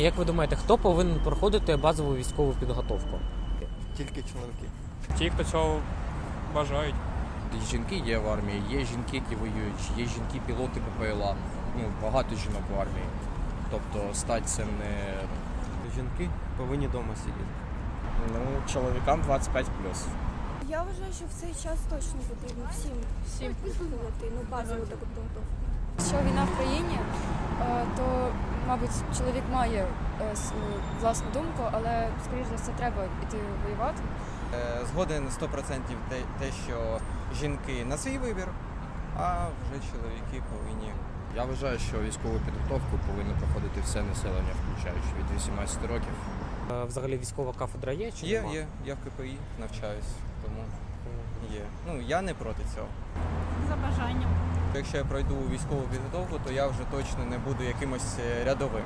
Як ви думаєте, хто повинен проходити базову військову підготовку? Тільки чоловіки. Ті, хто цього бажають. Жінки є в армії, є жінки, які воюють, є жінки-пілоти ППЛА. Ну, багато жінок в армії. Тобто стать це не Жінки повинні вдома сидіти. ну, чоловікам 25 Я вважаю, що в цей час точно потрібно всім всім ну, базову таку підготовку. Якщо війна в країні, е, то, мабуть, чоловік має е, свою власну думку, але, скоріш за все, треба йти воювати. Е, Згоден 100% те, те, що жінки на свій вибір, а вже чоловіки повинні. Я вважаю, що військову підготовку повинно проходити все населення, включаючи від 18 років. Е, Взагалі військова кафедра є чи Є, нема? є, я в КПІ навчаюсь, тому є. Ну я не проти цього. За бажанням. Якщо я пройду військову підготовку, то я вже точно не буду якимось е, рядовим.